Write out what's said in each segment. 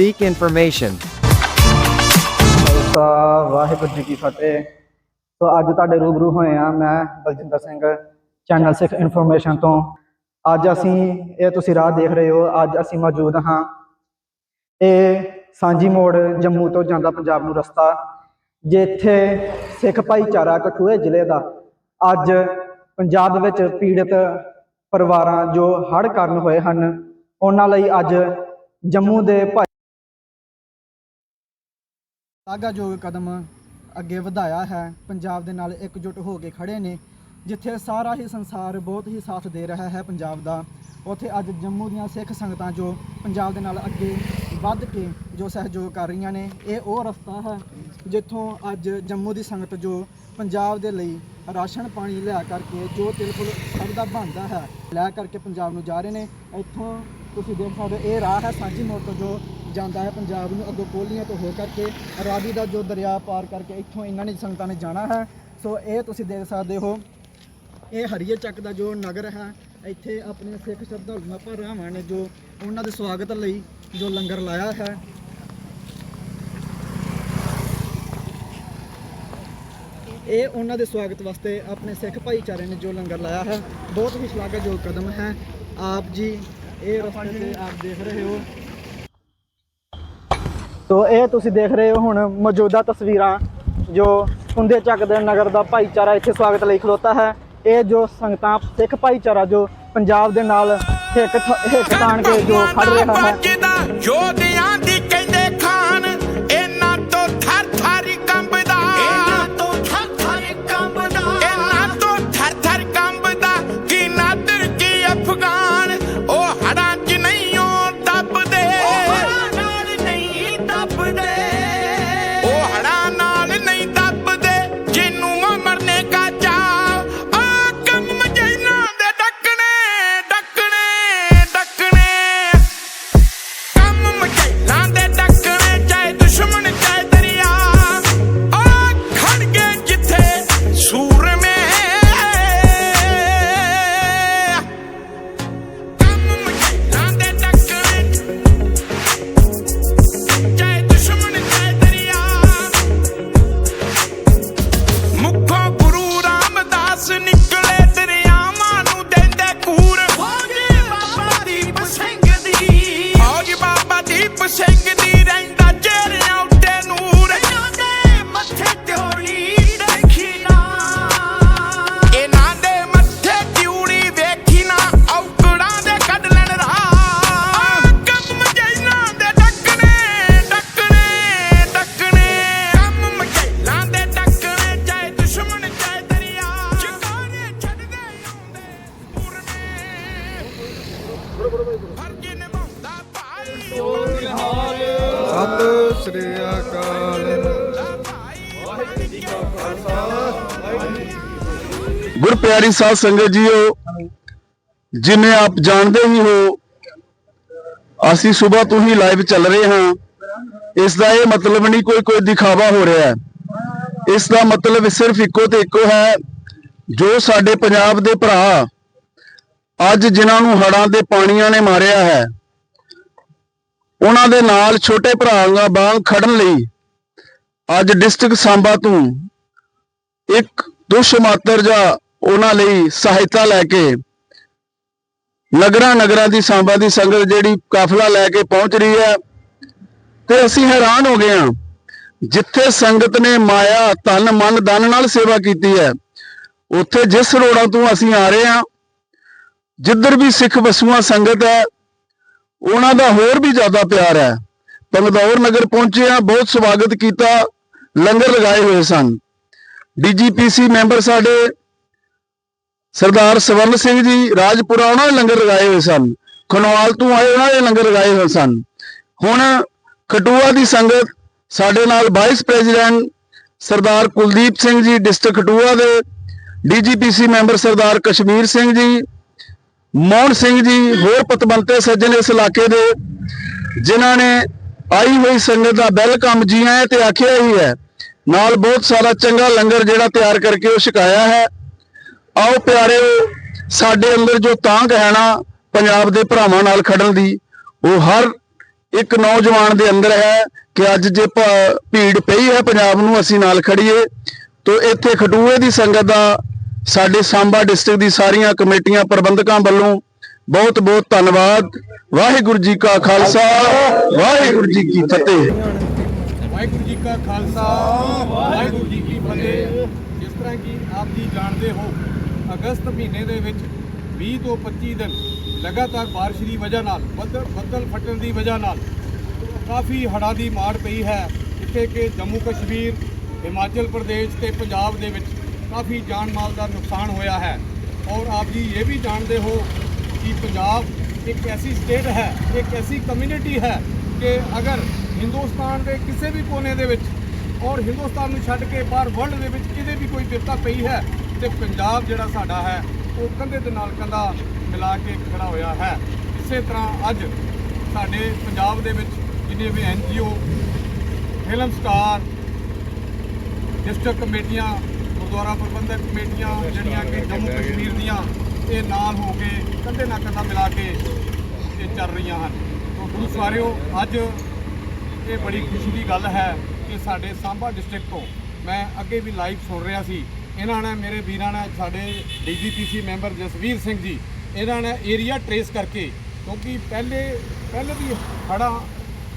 Seek information. Khalsa Waheguru ji ਕੀ ਫਤਿਹ ਸੋ ਅੱਜ ਤੁਹਾਡੇ ਰੂਬਰੂ ਹੋਏ ਆ ਮੈਂ ਬਲਜਿੰਦਰ ਸਿੰਘ ਚੈਨਲ ਸਿੱਖ ਇਨਫੋਰਮੇਸ਼ਨ ਤੋਂ ਅੱਜ ਅਸੀਂ ਇਹ ਤੁਸੀਂ ਰਾਹ ਦੇਖ ਰਹੇ ਹੋ, ਅੱਜ ਅਸੀਂ ਮੌਜੂਦ ਹਾਂ ਇਹ ਸਾਂਝੀ ਮੋੜ ਜੰਮੂ ਤੋਂ ਜਾਂਦਾ ਪੰਜਾਬ ਨੂੰ ਰਸਤਾ, ਜਿੱਥੇ ਸਿੱਖ ਭਾਈਚਾਰਾ ਕਠੂਏ ਜ਼ਿਲ੍ਹੇ ਦਾ ਅੱਜ ਪੰਜਾਬ ਵਿੱਚ ਪੀੜਤ ਪਰਿਵਾਰਾਂ ਜੋ ਹੜ੍ਹ ਕਾਰਨ ਹੋਏ ਹਨ, ਉਹਨਾਂ ਲਈ ਅੱਜ ਜੰਮੂ ਦੇ ਆਗਾਯੋਗ ਕਦਮ ਅੱਗੇ ਵਧਾਇਆ ਹੈ। ਪੰਜਾਬ ਦੇ ਨਾਲ ਇਕਜੁੱਟ ਹੋ ਕੇ ਖੜੇ ਨੇ, ਜਿੱਥੇ ਸਾਰਾ ਹੀ ਸੰਸਾਰ ਬਹੁਤ ਹੀ ਸਾਥ ਦੇ ਰਿਹਾ ਹੈ ਪੰਜਾਬ ਦਾ। ਉੱਥੇ ਅੱਜ ਜੰਮੂ ਦੀਆਂ ਸਿੱਖ ਸੰਗਤਾਂ ਜੋ ਪੰਜਾਬ ਦੇ ਨਾਲ ਅੱਗੇ ਵੱਧ ਕੇ ਜੋ ਸਹਿਯੋਗ ਕਰ ਰਹੀਆਂ ਨੇ, ਇਹ ਉਹ ਰਸਤਾ ਹੈ ਜਿੱਥੋਂ ਅੱਜ ਜੰਮੂ ਦੀ ਸੰਗਤ ਜੋ ਪੰਜਾਬ ਦੇ ਲਈ ਰਾਸ਼ਨ ਪਾਣੀ ਲਿਆ ਕਰਕੇ ਜੋ ਤਿਲਕੁਲ ਸਭ ਦਾ ਬਣਦਾ ਹੈ, ਲੈ ਕਰਕੇ ਪੰਜਾਬ ਨੂੰ ਜਾ ਰਹੇ ਨੇ। ਇੱਥੋਂ ਤੁਸੀਂ ਦੇਖ ਸਕਦੇ ਹੋ, ਇਹ ਰਾਹ ਹੈ ਸਾਂਝੀ ਮੋੜ ਤੋਂ ਜੋ ਜਾਂਦਾ ਹੈ, ਪੰਜਾਬ ਨੂੰ ਅੱਗੋਂ ਕੋਲੀਆਂ ਤੋਂ ਹੋ ਕਰਕੇ ਰਾਵੀ ਦਾ ਜੋ ਦਰਿਆ ਪਾਰ ਕਰਕੇ ਇੱਥੋਂ ਇਹਨਾਂ ਨੇ ਸੰਗਤਾਂ ਨੇ ਜਾਣਾ ਹੈ। ਸੋ ਇਹ ਤੁਸੀਂ ਦੇਖ ਸਕਦੇ ਹੋ, ਇਹ ਹਰੀਏ ਚੱਕ ਦਾ ਜੋ ਨਗਰ ਹੈ, ਇੱਥੇ ਆਪਣੇ ਸਿੱਖ ਸ਼ਰਧਾਲੂਆਂ ਭਰਾਵਾਂ ਨੇ ਜੋ ਉਹਨਾਂ ਦੇ ਸਵਾਗਤ ਲਈ ਜੋ ਲੰਗਰ ਲਾਇਆ ਹੈ। ਇਹ ਉਹਨਾਂ ਦੇ ਸਵਾਗਤ ਵਾਸਤੇ ਆਪਣੇ ਸਿੱਖ ਭਾਈਚਾਰੇ ਨੇ ਜੋ ਲੰਗਰ ਲਾਇਆ ਹੈ। ਬਹੁਤ ਹੀ ਸ਼ਲਾਘਾਯੋਗ ਕਦਮ ਹੈ। ਆਪ ਜੀ, ਇਹ ਰਸਤੇ ਤੇ ਆਪ ਦੇਖ ਰਹੇ ਹੋ। ਤੋ ਇਹ ਤੁਸੀਂ ਦੇਖ ਰਹੇ ਹੋ ਹੁਣ ਮੌਜੂਦਾ ਤਸਵੀਰਾਂ ਜੋ ਕੁੰਦੇ ਚੱਕ ਦੇ ਨਗਰ ਦਾ ਭਾਈਚਾਰਾ ਇੱਥੇ ਸਵਾਗਤ ਲਈ ਖਲੋਤਾ ਹੈ। ਇਹ ਜੋ ਸੰਗਤਾਂ, ਸਿੱਖ ਭਾਈਚਾਰਾ ਜੋ ਪੰਜਾਬ ਦੇ ਨਾਲ ਹਿੱਕ ਥ- ਹਿੱਕ ਤਾਣ ਕੇ ਜੋ ਖੜ ਰਿਹਾ ਹੈ। ਗੁਰ ਪਿਆਰੀ ਸਾਧ ਸੰਗਤ ਜੀਓ ਜਿਵੇਂ ਆਪ ਜਾਣਦੇ ਹੀ ਹੋ, ਅਸੀਂ ਸਵੇਰ ਤੋਂ ਹੀ ਲਾਈਵ ਚੱਲ ਰਹੇ ਹਾਂ। ਇਸ ਦਾ ਇਹ ਮਤਲਬ ਨਹੀਂ ਕੋਈ ਕੋਈ ਦਿਖਾਵਾ ਹੋ ਰਿਹਾ ਹੈ। ਇਸ ਦਾ ਮਤਲਬ ਸਿਰਫ ਇੱਕੋ ਤੇ ਇੱਕੋ ਹੈ, ਜੋ ਸਾਡੇ ਪੰਜਾਬ ਦੇ ਭਰਾ ਅੱਜ ਜਿਨ੍ਹਾਂ ਨੂੰ ਹੜਾਂ ਦੇ ਪਾਣੀਆਂ ਨੇ ਮਾਰਿਆ ਹੈ, ਉਹਨਾਂ ਦੇ ਨਾਲ ਛੋਟੇ ਭਰਾਵਾਂ ਵਾਂਗ ਖੜਨ ਲਈ ਅੱਜ ਡਿਸਟ੍ਰਿਕਟ ਸਾਂਬਾ ਤੋਂ ਇੱਕ ਦੁਸ਼ਮਾਤਰ ਜਾਂ ਉਹਨਾਂ ਲਈ ਸਹਾਇਤਾ ਲੈ ਕੇ, ਨਗਰਾਂ ਨਗਰਾਂ ਦੀ ਸਾਂਬਾ ਦੀ ਸੰਗਤ ਜਿਹੜੀ ਕਾਫਲਾ ਲੈ ਕੇ ਪਹੁੰਚ ਰਹੀ ਹੈ। ਤੇ ਅਸੀਂ ਹੈਰਾਨ ਹੋ ਗਏ ਹਾਂ, ਜਿੱਥੇ ਸੰਗਤ ਨੇ ਮਾਇਆ ਤਨ ਮਨ, ਧਨ ਨਾਲ ਸੇਵਾ ਕੀਤੀ ਹੈ, ਉੱਥੇ ਜਿਸ ਰੋੜਾਂ ਤੋਂ ਅਸੀਂ ਆ ਰਹੇ ਹਾਂ, ਜਿੱਧਰ ਵੀ ਸਿੱਖ ਵਸੂਆਂ ਸੰਗਤ ਹੈ, ਉਹਨਾਂ ਦਾ ਹੋਰ ਵੀ ਜ਼ਿਆਦਾ ਪਿਆਰ ਹੈ। ਪੰਗਦੌਰ ਨਗਰ ਪਹੁੰਚੇ ਆ ਬਹੁਤ ਸਵਾਗਤ ਕੀਤਾ, ਲੰਗਰ ਲਗਾਏ ਹੋਏ ਸਨ। ਡੀਜੀਪੀਸੀ ਮੈਂਬਰ ਸਾਡੇ ਸਰਦਾਰ ਸਵਰਨ ਸਿੰਘ ਜੀ ਰਾਜਪੁਰਾ ਉਹਨਾਂ ਨੇ ਲੰਗਰ ਲਗਾਏ ਹੋਏ ਸਨ। ਖਨਵਾਲ ਤੋਂ ਆਏ ਉਹਨਾਂ ਨੇ ਲੰਗਰ ਲਗਾਏ ਹੋਏ ਸਨ। ਹੁਣ ਖਟੂਆ ਦੀ ਸੰਗਤ ਸਾਡੇ ਨਾਲ vice president Sardar Kuldeep Singh ji district Kathua ਦੇ ਡੀਜੀਪੀਸੀ ਮੈਂਬਰ ਸਰਦਾਰ ਕਸ਼ਮੀਰ ਸਿੰਘ ਜੀ, ਮੋਹਨ ਸਿੰਘ ਜੀ, ਹੋਰ ਪਤਵੰਤੇ ਸੱਜਣ ਇਸ ਇਲਾਕੇ ਦੇ, ਜਿਨ੍ਹਾਂ ਨੇ ਆਈ ਹੋਈ ਸੰਗਤ ਦਾ ਵੈਲਕਮ ਜੀ ਆਇਆਂ ਤੇ ਆਖਿਆ ਹੀ ਹੈ। ਨਾਲ ਬਹੁਤ ਸਾਰਾ ਚੰਗਾ ਲੰਗਰ ਜਿਹੜਾ ਤਿਆਰ ਕਰਕੇ ਉਹ ਛਕਾਇਆ ਹੈ। ਆਓ ਪਿਆਰਿਓ ਸਾਡੇ ਅੰਦਰ ਜੋ ਤਾਂਘ ਹੈ ਨਾ ਪੰਜਾਬ ਦੇ ਭਰਾਵਾਂ ਨਾਲ ਖੜਨ ਦੀ, ਉਹ ਹਰ ਇੱਕ ਨੌਜਵਾਨ ਦੇ ਅੰਦਰ ਹੈ ਕਿ ਅੱਜ ਜੇ ਭੀੜ ਪਈ ਹੈ ਪੰਜਾਬ ਨੂੰ, ਅਸੀਂ ਨਾਲ ਖੜੀਏ। ਤੋ ਇੱਥੇ ਖਟੂਏ ਦੀ ਸੰਗਤ ਦਾ, ਸਾਡੇ ਸਾਂਬਾ ਡਿਸਟ੍ਰਿਕਟ ਦੀ ਸਾਰੀਆਂ ਕਮੇਟੀਆਂ, ਪ੍ਰਬੰਧਕਾਂ ਵੱਲੋਂ ਬਹੁਤ ਬਹੁਤ ਧੰਨਵਾਦ। ਵਾਹਿਗੁਰੂ ਜੀ ਕਾ ਖਾਲਸਾ, ਵਾਹਿਗੁਰੂ ਜੀ ਕੀ ਫਤਿਹ। ਵਾਹਿਗੁਰੂ ਜੀ ਕਾ ਖਾਲਸਾ, ਵਾਹਿਗੁਰੂ ਜੀ ਕੀ ਫਤਿਹ। ਜਿਸ ਤਰ੍ਹਾਂ ਕਿ ਆਪ ਜੀ ਜਾਣਦੇ ਹੋ ਅਗਸਤ ਮਹੀਨੇ ਦੇ ਵਿੱਚ 20 ਤੋਂ 25 ਦਿਨ ਲਗਾਤਾਰ ਬਾਰਿਸ਼ ਦੀ ਵਜ੍ਹਾ ਨਾਲ, ਬੱਦਲ ਬੱਦਲ ਫਟਣ ਦੀ ਵਜ੍ਹਾ ਨਾਲ ਕਾਫੀ ਹੜ੍ਹਾਂ ਦੀ ਮਾਰ ਪਈ ਹੈ, ਜਿੱਥੇ ਕਿ ਜੰਮੂ ਕਸ਼ਮੀਰ, ਹਿਮਾਚਲ ਪ੍ਰਦੇਸ਼ ਤੇ ਪੰਜਾਬ ਦੇ ਵਿੱਚ ਕਾਫੀ ਜਾਨ ਮਾਲ ਦਾ ਨੁਕਸਾਨ ਹੋਇਆ ਹੈ। ਔਰ ਆਪ ਜੀ ਇਹ ਵੀ ਜਾਣਦੇ ਹੋ ਕਿ ਪੰਜਾਬ ਇੱਕ ਐਸੀ ਸਟੇਟ ਹੈ, ਇੱਕ ਐਸੀ ਕਮਿਊਨਿਟੀ ਹੈ ਕਿ ਅਗਰ ਹਿੰਦੁਸਤਾਨ ਦੇ ਕਿਸੇ ਵੀ ਕੋਨੇ ਦੇ ਵਿੱਚ ਔਰ ਹਿੰਦੁਸਤਾਨ ਨੂੰ ਛੱਡ ਕੇ ਬਾਹਰ ਵਰਲਡ ਦੇ ਵਿੱਚ ਕਿਤੇ ਵੀ ਕੋਈ ਵਿਪਤਾ ਪਈ ਹੈ ਤੇ ਪੰਜਾਬ ਜਿਹੜਾ ਸਾਡਾ ਹੈ, ਉਹ ਕੰਧੇ ਦੇ ਨਾਲ ਕੰਧਾ ਮਿਲਾ ਕੇ ਖੜਾ ਹੋਇਆ ਹੈ। ਇਸੇ ਤਰ੍ਹਾਂ ਅੱਜ ਸਾਡੇ ਪੰਜਾਬ ਦੇ ਵਿੱਚ ਜਿੰਨੇ ਵੀ ਐਨਜੀਓ ਫਿਲਮ ਸਟਾਰ, ਡਿਸਟ੍ਰਿਕਟ ਕਮੇਟੀਆਂ, ਗੁਰਦੁਆਰਾ ਪ੍ਰਬੰਧਕ ਕਮੇਟੀਆਂ ਜਿਹੜੀਆਂ ਕਿ ਜੰਮੂ ਕਸ਼ਮੀਰ ਦੀਆਂ, ਇਹ ਨਾਲ ਹੋ ਕੇ ਕੰਧੇ ਨਾਲ ਕੰਧਾ ਮਿਲਾ ਕੇ ਇਹ ਚੱਲ ਰਹੀਆਂ ਹਨ। ਤੋਂ ਗੁਰੂ ਸਵਾਰਿਓ, ਅੱਜ ਇਹ ਬੜੀ ਖੁਸ਼ੀ ਦੀ ਗੱਲ ਹੈ ਕਿ ਸਾਡੇ ਸਾਂਭਾ ਡਿਸਟ੍ਰਿਕਟ ਤੋਂ ਮੈਂ ਅੱਗੇ ਵੀ ਲਾਈਵ ਸੁਣ ਰਿਹਾ ਸੀ। ਇਹਨਾਂ ਨੇ, ਮੇਰੇ ਵੀਰਾਂ ਨੇ, ਸਾਡੇ ਡੀਜੀਪੀਸੀ ਮੈਂਬਰ ਜਸਵੀਰ ਸਿੰਘ ਜੀ, ਇਹਨਾਂ ਨੇ ਏਰੀਆ ਟਰੇਸ ਕਰਕੇ, ਕਿਉਂਕਿ ਪਹਿਲੇ ਪਹਿਲੇ ਵੀ ਹੜ੍ਹਾਂ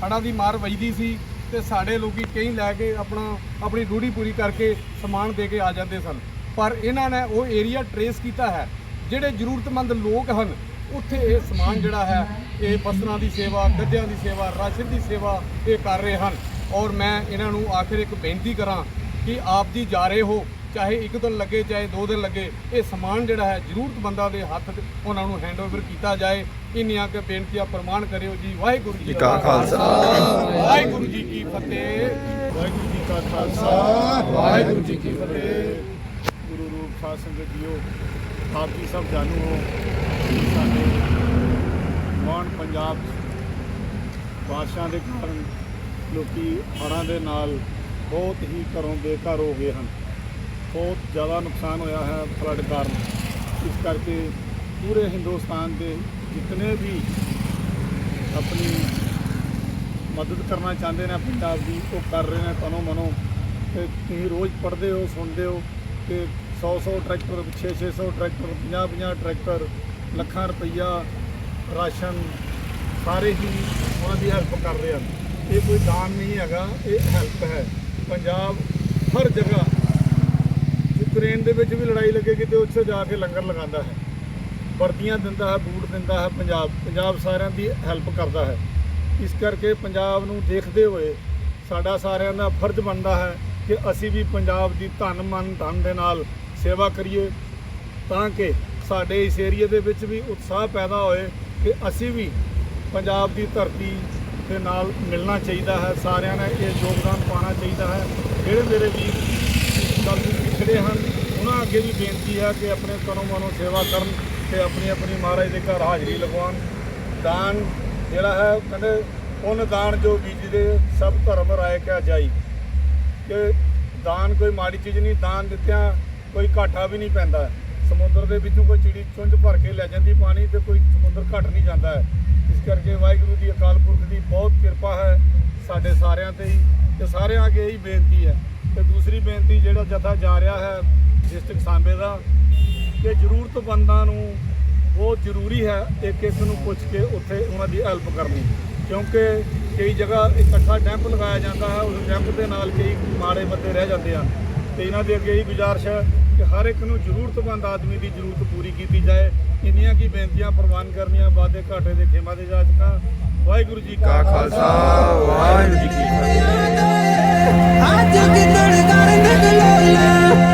ਹੜ੍ਹਾਂ ਦੀ ਮਾਰ ਵੱਜਦੀ ਸੀ ਤੇ ਸਾਡੇ ਲੋਕੀ ਕਈ ਲੈ ਕੇ ਆਪਣਾ, ਆਪਣੀ ਡਿਊਟੀ ਪੂਰੀ ਕਰਕੇ ਸਮਾਨ ਦੇ ਕੇ ਆ ਜਾਂਦੇ ਸਨ। ਪਰ ਇਹਨਾਂ ਨੇ ਉਹ ਏਰੀਆ ਟਰੇਸ ਕੀਤਾ ਹੈ। ਜਿਹੜੇ ਜ਼ਰੂਰਤਮੰਦ ਲੋਕ ਹਨ, ਉੱਥੇ ਇਹ ਸਮਾਨ ਜਿਹੜਾ ਹੈ, ਇਹ ਬਸਰਾਂ ਦੀ ਸੇਵਾ ਗੱਦਿਆਂ ਦੀ ਸੇਵਾ, ਰਾਸ਼ਨ ਦੀ ਸੇਵਾ ਇਹ ਕਰ ਰਹੇ ਹਨ। ਔਰ ਮੈਂ ਇਹਨਾਂ ਨੂੰ ਆਖਿਰ ਇੱਕ ਬੇਨਤੀ ਕਰਾਂ ਕਿ ਆਪ ਜੀ ਜਾ ਰਹੇ ਹੋ। ਚਾਹੇ ਇੱਕ ਦਿਨ ਲੱਗੇ ਚਾਹੇ ਦੋ ਦਿਨ ਲੱਗੇ ਇਹ ਸਮਾਨ ਜਿਹੜਾ ਹੈ ਜ਼ਰੂਰਤਮੰਦਾਂ ਦੇ ਹੱਥ ਉਹਨਾਂ ਨੂੰ ਹੈਂਡਓਵਰ ਕੀਤਾ ਜਾਏ। ਇੰਨੀਆਂ ਕਿ ਬੇਨਤੀਆਂ ਪ੍ਰਮਾਣ ਕਰਿਓ ਜੀ। ਵਾਹਿਗੁਰੂ ਜੀ ਕਾ ਖਾਲਸਾ। ਵਾਹਿਗੁਰੂ ਜੀ ਕੀ ਫਤਿਹ। ਵਾਹਿਗੁਰੂ ਜੀ ਕਾ ਖਾਲਸਾ। ਵਾਹਿਗੁਰੂ ਜੀ ਕੀ ਫਤਿਹ। ਗੁਰੂ ਰੂਪ ਸਾਧ ਸੰਗਤ ਜੀਓ ਆਪ ਜੀ ਸਭ ਜਾਣੂ ਹੋ। ਸਾਡੇ ਮਾਨ ਪੰਜਾਬ ਬਾਰਿਸ਼ਾਂ ਦੇ ਕਾਰਨ ਲੋਕੀ ਹੜ੍ਹਾਂ ਦੇ ਨਾਲ ਬਹੁਤ ਹੀ ਘਰੋਂ ਬੇਘਰ ਹੋ ਗਏ ਹਨ। ਬਹੁਤ ਜ਼ਿਆਦਾ ਨੁਕਸਾਨ ਹੋਇਆ ਹੈ ਫਲੱਡ ਕਾਰਨ। ਇਸ ਕਰਕੇ ਪੂਰੇ ਹਿੰਦੁਸਤਾਨ ਦੇ ਜਿਤਨੇ ਵੀ ਆਪਣੀ ਮਦਦ ਕਰਨਾ ਚਾਹੁੰਦੇ ਨੇ ਪੰਜਾਬ ਦੀ, ਉਹ ਕਰ ਰਹੇ ਨੇ, ਤਨੋ ਮਨੋ। ਤੇ ਤੁਸੀਂ ਰੋਜ਼ ਪੜ੍ਹਦੇ ਹੋ, ਸੁਣਦੇ ਹੋ ਕਿ 100 100 ਟਰੈਕਟਰ 6 600 ਟਰੈਕਟਰ 50 50 ਟਰੈਕਟਰ, ਲੱਖਾਂ ਰੁਪਈਆ ਰਾਸ਼ਨ ਸਾਰੇ ਹੀ ਉਹਨਾਂ ਦੀ ਹੈਲਪ ਕਰ ਰਹੇ ਹਨ। ਇਹ ਕੋਈ ਦਾਨ ਨਹੀਂ ਹੈਗਾ, ਇਹ ਹੈਲਪ ਹੈ। ਪੰਜਾਬ ਹਰ ਜਗ੍ਹਾ ਯੂਕਰੇਨ ਦੇ ਵਿੱਚ ਵੀ ਲੜਾਈ ਲੱਗੇਗੀ ਤੇ ਉੱਥੇ ਜਾ ਕੇ ਲੰਗਰ ਲਗਾਉਂਦਾ ਹੈ। ਵਰਦੀਆਂ ਦਿੰਦਾ ਹੈ, ਬੂਟ ਦਿੰਦਾ ਹੈ, ਪੰਜਾਬ ਪੰਜਾਬ ਸਾਰਿਆਂ ਦੀ ਹੈਲਪ ਕਰਦਾ ਹੈ। ਇਸ ਕਰਕੇ ਪੰਜਾਬ ਨੂੰ ਦੇਖਦੇ ਹੋਏ ਸਾਡਾ ਸਾਰਿਆਂ ਦਾ ਫਰਜ਼ ਬਣਦਾ ਹੈ ਕਿ ਅਸੀਂ ਵੀ ਪੰਜਾਬ ਦੀ ਧਨ ਮਨ ਧਨ ਦੇ ਨਾਲ ਸੇਵਾ ਕਰੀਏ, ਤਾਂ ਕਿ ਸਾਡੇ ਇਸ ਏਰੀਏ ਦੇ ਵਿੱਚ ਵੀ ਉਤਸ਼ਾਹ ਪੈਦਾ ਹੋਏ ਕਿ ਅਸੀਂ ਵੀ ਪੰਜਾਬ ਦੀ ਧਰਤੀ ਦੇ ਨਾਲ ਮਿਲਣਾ ਚਾਹੀਦਾ ਹੈ, ਸਾਰਿਆਂ ਨੇ ਇਹ ਯੋਗਦਾਨ ਪਾਉਣਾ ਚਾਹੀਦਾ ਹੈ। ਜਿਹੜੇ ਮੇਰੇ ਵੀਰ ਗੱਲ ਨੂੰ ਹਨ। ਉਹਨਾਂ ਅੱਗੇ ਵੀ ਬੇਨਤੀ ਹੈ ਕਿ ਆਪਣੇ ਤਨੋਂ ਮਨੋਂ ਸੇਵਾ ਕਰਨ ਤੇ ਆਪਣੀ ਆਪਣੀ ਮਹਾਰਾਜ ਦੇ ਘਰ ਹਾਜ਼ਰੀ ਲਗਵਾਉਣ। ਦਾਨ ਜਿਹੜਾ ਹੈ ਕਹਿੰਦੇ, ਪੁੰਨ ਦਾਨ ਜੋ ਬੀਜਦੇ ਸਭ ਧਰਮ ਰਾਏ ਕਿਆ ਜਾਈ। ਕਿ ਦਾਨ ਕੋਈ ਮਾੜੀ ਚੀਜ਼ ਨਹੀਂ, ਦਾਨ ਦਿੱਤਿਆਂ ਕੋਈ ਘਾਟਾ ਵੀ ਨਹੀਂ ਪੈਂਦਾ। ਸਮੁੰਦਰ ਦੇ ਵਿੱਚੋਂ ਕੋਈ ਚਿੜੀ ਚੁੰਝ ਭਰ ਕੇ ਲੈ ਜਾਂਦੀ ਪਾਣੀ ਤੇ ਕੋਈ ਸਮੁੰਦਰ ਘਟ ਨਹੀਂ ਜਾਂਦਾ। ਹੈ ਇਸ ਕਰਕੇ ਵਾਹਿਗੁਰੂ ਦੀ ਅਕਾਲ ਪੁਰਖ ਦੀ ਬਹੁਤ ਕਿਰਪਾ ਹੈ ਸਾਡੇ ਸਾਰਿਆਂ ਤੇ ਹੀ। ਤੇ ਸਾਰਿਆਂ ਅੱਗੇ ਇਹੀ ਬੇਨਤੀ ਹੈ। ਤੇ ਦੂਸਰੀ ਬੇਨਤੀ ਜਿਹੜਾ ਜਥਾ ਜਾ ਰਿਹਾ ਹੈ ਡਿਸਟ੍ਰਿਕਟ ਸਾਂਬੇ ਦਾ, ਕਿ ਜ਼ਰੂਰਤਮੰਦਾਂ ਨੂੰ ਬਹੁਤ ਜ਼ਰੂਰੀ ਹੈ ਇੱਕ ਇੱਕ ਨੂੰ ਪੁੱਛ ਕੇ ਉੱਥੇ ਉਹਨਾਂ ਦੀ ਹੈਲਪ ਕਰਨੀ। ਕਿਉਂਕਿ ਕਈ ਜਗ੍ਹਾ ਇਕੱਠਾ ਡੈਂਪ ਲਗਾਇਆ ਜਾਂਦਾ ਹੈ, ਉਸ ਡੈਂਪ ਦੇ ਨਾਲ ਕਈ ਮਾੜੇ ਬੰਦੇ ਰਹਿ ਜਾਂਦੇ ਆ। ਤੇ ਇਹਨਾਂ ਦੇ ਅੱਗੇ ਇਹੀ ਗੁਜ਼ਾਰਿਸ਼ ਹੈ ਕਿ ਹਰ ਇੱਕ ਨੂੰ ਜ਼ਰੂਰਤਮੰਦ ਆਦਮੀ ਦੀ ਜ਼ਰੂਰਤ ਪੂਰੀ ਕੀਤੀ ਜਾਏ। ਇੰਨੀਆਂ ਕੀ ਬੇਨਤੀਆਂ ਪ੍ਰਵਾਨ ਕਰਨੀਆਂ ਵਾਦੇ ਘਾਟੇ ਦੇ ਖੇਮਾ ਦੇ ਜਾਚਕਾਂ। ਵਾਹਿਗੁਰੂ ਜੀ ਕਾ ਖਾਲਸਾ, ਵਾਹਿਗੁਰੂ ਜੀ ਕੀ ਫਤਿਹ। ਅੱਜ ਕਿਦਣ ਕਰ ਨਿਕਲੋਲਾ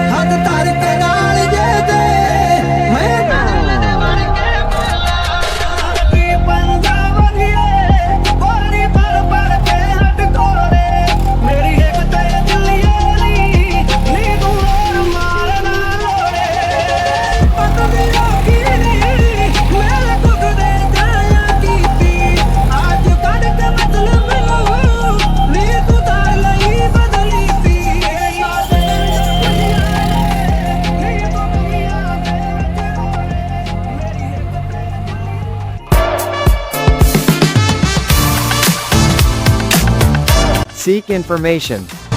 Seek information.